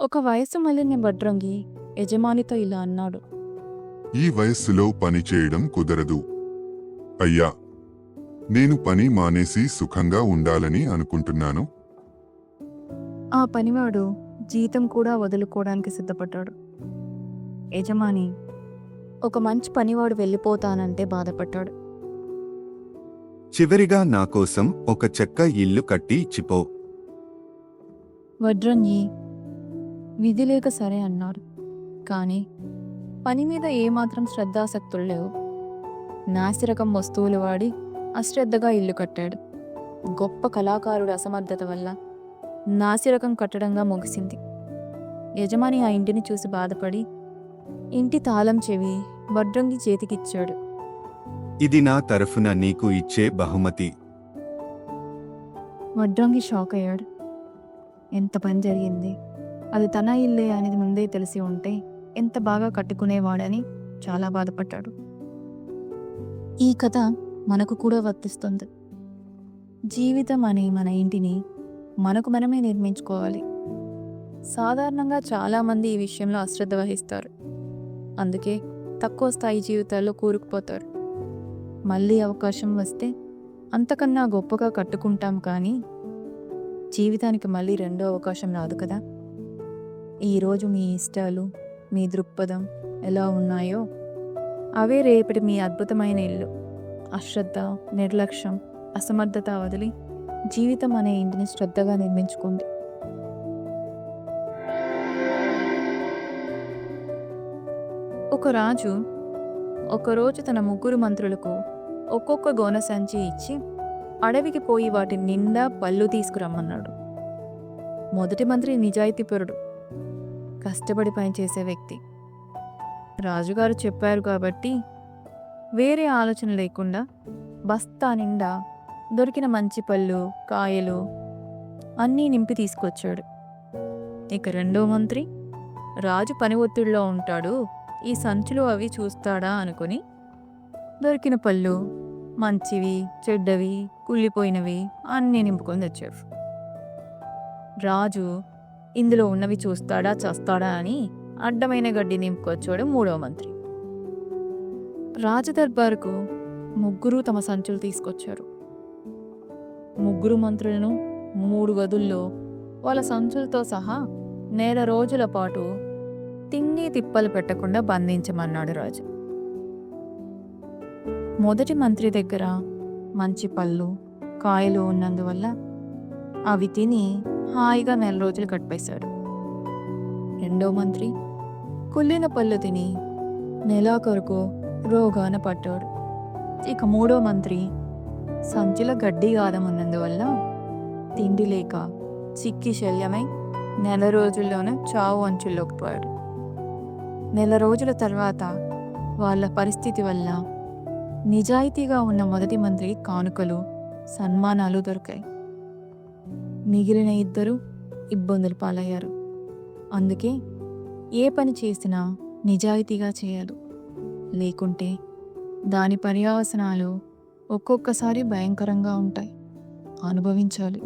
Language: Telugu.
ఒక వయసు మళ్ళిన వడ్రంగి యజమానితో ఇలా అన్నాడు. ఈ వయస్సులో పని చేయడం కుదరదు. అయ్యా నేను పని మానేసి సుఖంగా ఉండాలని అనుకుంటున్నాను. ఆ పనివాడు జీతం కూడా వదులుకోవడానికి సిద్ధపడ్డాడు. యజమాని ఒక మంచి పనివాడు వెళ్ళిపోతానంటే బాధపడ్డాడు. చివరిగా నా కోసం ఒక చెక్క ఇల్లు కట్టి ఇచ్చిపో. వడ్రంగి విధి లేక సరే అన్నాడు కానీ పని మీద ఏమాత్రం శ్రద్ధాసక్తులు లేవు. నాసిరకం వస్తువులు వాడి అశ్రద్ధగా ఇల్లు కట్టాడు. గొప్ప కళాకారుడు అసమర్థత వల్ల నాసిరకం కట్టడంగా ముగిసింది. యజమాని ఆ ఇంటిని చూసి బాధపడి ఇంటి తాళం చెవి వడ్రంగి చేతికిచ్చాడు. ఇది నా తరఫున నీకు ఇచ్చే బహుమతి. వడ్రంగి షాక్ అయ్యాడు ఎంత పని జరిగింది? అది తన ఇల్లే అనేది ముందే తెలిసి ఉంటే ఎంత బాగా కట్టుకునేవాడని చాలా బాధపడ్డాడు. ఈ కథ మనకు కూడా వర్తిస్తుంది. జీవితం అనే మన ఇంటిని మనకు మనమే నిర్మించుకోవాలి. సాధారణంగా చాలామంది ఈ విషయంలో అశ్రద్ధ వహిస్తారు. అందుకే తక్కువ స్థాయి జీవితాల్లో కూరుకుపోతారు. మళ్ళీ అవకాశం వస్తే అంతకన్నా గొప్పగా కట్టుకుంటాం కానీ జీవితానికి మళ్ళీ రెండో అవకాశం రాదు కదా. ఈరోజు మీ ఇష్టాలు మీ దృక్పథం ఎలా ఉన్నాయో అవే రేపటి మీ అద్భుతమైన ఇల్లు. అశ్రద్ధ నిర్లక్ష్యం అసమర్థత వదిలి జీవితం అనే ఇంటిని శ్రద్ధగా నిర్మించుకోండి. ఒక రాజు ఒకరోజు తన ముగ్గురు మంత్రులకు ఒక్కొక్క గోన సంచి ఇచ్చి అడవికి పోయి వాటి నిండా పళ్ళు తీసుకురమ్మన్నాడు. మొదటి మంత్రి నిజాయితీపరుడు. కష్టపడి పనిచేసే వ్యక్తి. రాజుగారు చెప్పారు కాబట్టి వేరే ఆలోచన లేకుండా బస్తా నిండా దొరికిన మంచి పళ్ళు కాయలు అన్నీ నింపి తీసుకొచ్చాడు. ఇక రెండో మంత్రి రాజు పని ఒత్తిడిలో ఉంటాడు ఈ సంచులు అవి చూస్తాడా అనుకుని దొరికిన పళ్ళు మంచివి చెడ్డవి కుళ్ళిపోయినవి అన్నీ నింపుకొని తెచ్చాడు. రాజు ఇందులో ఉన్నవి చూస్తాడా చస్తాడా అని అడ్డమైన గడ్డి నింపుకొచ్చాడు మూడవ మంత్రి. రాజదర్బారుకు ముగ్గురు తమ సంచులు తీసుకొచ్చారు. ముగ్గురు మంత్రులను మూడు గదుల్లో వాళ్ళ సంచులతో సహా నెల రోజుల పాటు తిండి తిప్పలు పెట్టకుండా బంధించమన్నాడు రాజు. మొదటి మంత్రి దగ్గర మంచి పళ్ళు కాయలు ఉన్నందువల్ల అవి తిని హాయిగా నెల రోజులు గడిపేశాడు. రెండో మంత్రి కుళ్ళిన పళ్ళు తిని నెలాఖరుకు రోగాన పట్టాడు ఇక మూడో మంత్రి సంచిలో గడ్డి గాదం ఉన్నందువల్ల తిండి లేక చిక్కి శల్యమై నెల రోజుల్లోనే చావు అంచుల్లోకి పోయాడు. నెల రోజుల తర్వాత వాళ్ళ పరిస్థితి వల్ల నిజాయితీగా ఉన్న మొదటి మంత్రికి కానుకలు సన్మానాలు దొరికాయి. మిగిలిన ఇద్దరు ఇబ్బందులు పాలయ్యారు. అందుకే ఏ పని చేసినా నిజాయితీగా చేయాలి లేకుంటే దాని పర్యవసనాలు ఒక్కొక్కసారి భయంకరంగా ఉంటాయి. అనుభవించాలి.